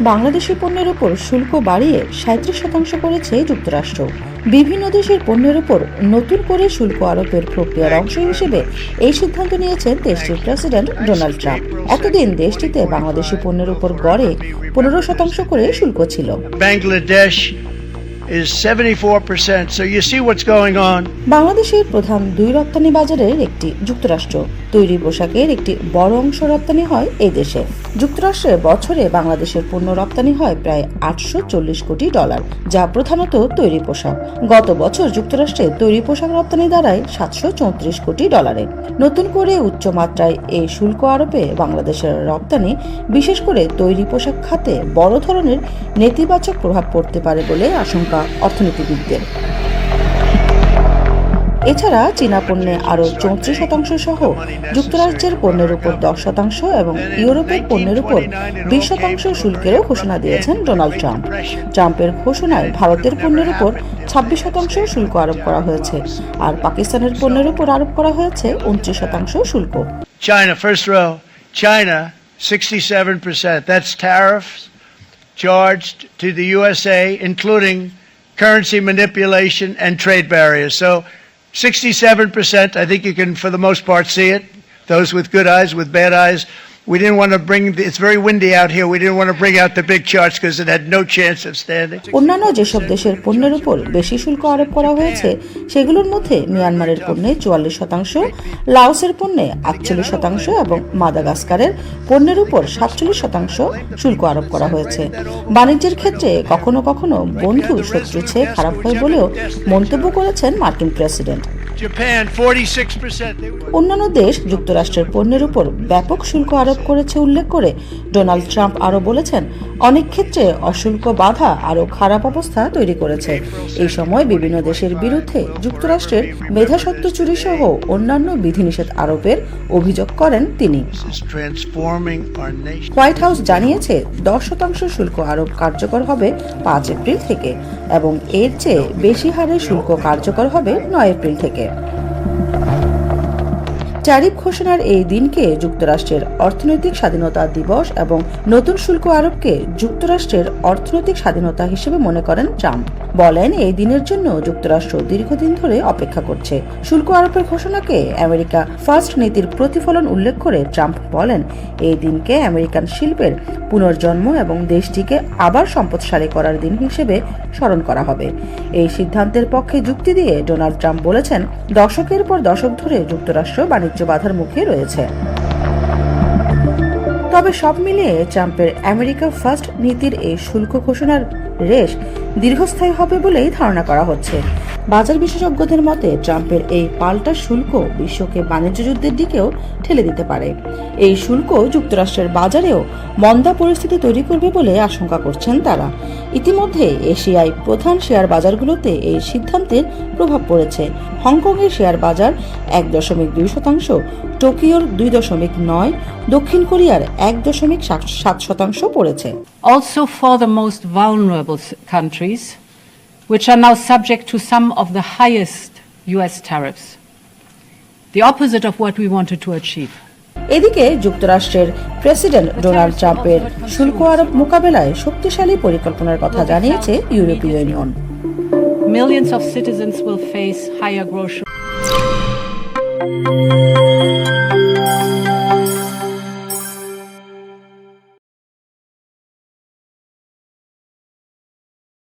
বাংলাদেশি পণ্যের উপর শুল্ক বাড়িয়ে সাঁত্রিশ শতাংশ করেছে যুক্তরাষ্ট্র। বিভিন্ন দেশের পণ্যের উপর নতুন করে শুল্ক আরোপের প্রক্রিয়ার অংশ হিসেবে এই সিদ্ধান্ত নিয়েছেন দেশটির প্রেসিডেন্ট ডোনাল্ড ট্রাম্প। এতদিন দেশটিতে বাংলাদেশি পণ্যের উপর গড়ে পনেরো শতাংশ করে শুল্ক ছিল। Is 74%. So you see what's going on. বাংলাদেশের প্রধান দুই রপ্তানি বাজারের একটি যুক্তরাষ্ট্র তৈরি পোশাকের একটি বড় অংশ রপ্তানি হয় এই দেশে যুক্তরাষ্ট্রে বছরে বাংলাদেশের পণ্য রপ্তানি হয় প্রায় আটশো চল্লিশ কোটি ডলার, যা প্রধানত তৈরি পোশাক গত বছর যুক্তরাষ্ট্রে তৈরি পোশাক রপ্তানি দাঁড়ায় সাতশো চৌত্রিশ কোটি ডলারে নতুন করে উচ্চমাত্রায় এই শুল্ক আরোপে বাংলাদেশের রপ্তানি, বিশেষ করে তৈরি পোশাক খাতে বড় ধরনের নেতিবাচক প্রভাব পড়তে পারে বলে আশঙ্কা অর্থনীতিবিদদের এছাড়া চীনা পণ্যে আরও চৌত্রিশ শতাংশ সহ যুক্তরাজ্যের পণ্যের উপর দশ শতাংশ এবং ইউরোপের পণ্যের উপর বিশ শতাংশ শুল্কেরও ঘোষণা দিয়েছেন ডোনাল্ড ট্রাম্প ট্রাম্পের ঘোষণায় ভারতের পণ্যের উপর ছাব্বিশ শতাংশ শুল্ক আরোপ করা হয়েছে আর পাকিস্তানের পণ্যের উপর আরোপ করা হয়েছে উনত্রিশ শতাংশ শুল্ক China, first row. China, 67%. That's tariffs charged to the USA, including currency manipulation and trade barriers. So 67%, I think you can, for the most part, see it. Those with good eyes, with bad eyes. We didn't want to bring, the, it's very windy out here. We didn't want to bring out the big charts because it had no chance of standing. অন্যান্য যেসব দেশের পণ্যের উপর বেশি শুল্ক আরোপ করা হয়েছে সেগুলোর মধ্যে মিয়ানমারের পণ্যে চুয়াল্লিশ শতাংশ লাওসের পণ্যে আটচল্লিশ শতাংশ এবং মাদাগাস্কারের পণ্যের উপর সাতচল্লিশ শতাংশ শুল্ক আরোপ করা হয়েছে বাণিজ্যের ক্ষেত্রে কখনো কখনো বন্ধু শত্রু চেয়ে খারাপ হয় বলেও মন্তব্য করেছেন মার্কিন প্রেসিডেন্ট Japan, 46%. They were- অন্যান্য দেশ যুক্তরাষ্ট্রের পণ্যের উপর ব্যাপক শুল্ক আরোপ করেছে উল্লেখ করে ডোনাল্ড ট্রাম্প আরও বলেছেন অনেক ক্ষেত্রে অশুল্ক বাধা আরও খারাপ অবস্থা তৈরি করেছে। এই সময় বিভিন্ন দেশের বিরুদ্ধে যুক্তরাষ্ট্রের মেধাসত্ব চুরি সহ অন্যান্য বিধিনিষেধ আরোপের অভিযোগ করেন তিনি. হোয়াইট হাউস জানিয়েছে দশ শতাংশ শুল্ক আরোপ কার্যকর হবে পাঁচ এপ্রিল থেকে এবং এর চেয়ে বেশি হারে শুল্ক কার্যকর হবে নয় এপ্রিল থেকে। ট্যারিফ ঘোষণার এই দিনকে যুক্তরাষ্ট্রের অর্থনৈতিক স্বাধীনতা দিবস এবং নতুন শুল্ক আরোপকে যুক্তরাষ্ট্রের অর্থনৈতিক স্বাধীনতা হিসেবে মনে করেন ট্রাম্প। বলেন, এই দিনের জন্য যুক্তরাষ্ট্র দীর্ঘদিন ধরে অপেক্ষা করছে। শুল্ক আরোপের ঘোষণাকে আমেরিকা ফার্স্ট নীতির প্রতিফলন উল্লেখ করে ট্রাম্প বলেন, এই দিনকে আমেরিকান শিল্পের পুনর্জন্ম এবং দেশটিকে আবার সম্পদশালী করার দিন হিসেবে স্মরণ করা হবে। এই সিদ্ধান্তের পক্ষে যুক্তি দিয়ে ডোনাল্ড ট্রাম্প বলেছেন, দশকের পর দশক ধরে যুক্তরাষ্ট্র বাণিজ্য বাধার মুখে রয়েছে। তবে সব মিলিয়ে ট্রাম্পের আমেরিকা ফার্স্ট নীতির এই শুল্ক ঘোষণার রেশ দীর্ঘস্থায়ী হবে বলেই ধারণা করা হচ্ছে। বাজার বিশেষজ্ঞদের মতে, ট্রাম্পের এই পাল্টা শুল্ক বিশ্বকে বাণিজ্য যুদ্ধের দিকেও ঠেলে দিতে পারে। এই শুল্ক যুক্তরাষ্ট্রের বাজারেও মন্দা পরিস্থিতি তৈরি করবে বলে আশঙ্কা করছেন তারা। ইতিমধ্যে এশিয়ায় প্রধান শেয়ার বাজারগুলোতে এই সিদ্ধান্তের প্রভাব পড়েছে। হংকংয়ের শেয়ার বাজার এক দশমিক দুই শতাংশ, টোকিওর দুই দশমিক নয়, দক্ষিণ কোরিয়ার এক দশমিক সাত- শতাংশ পড়েছে। Also, for vulnerable s- countries, which are now subject to some of the highest US tariffs. The opposite of what we wanted to achieve. এদিকে যুক্তরাষ্ট্রের প্রেসিডেন্ট ডোনাল্ড ট্রাম্পের শুল্ক আরোপ মোকাবেলায় শক্তিশালী পরিকল্পনার কথা জানিয়েছে ইউরোপীয় union Millions of citizens will face higher grocery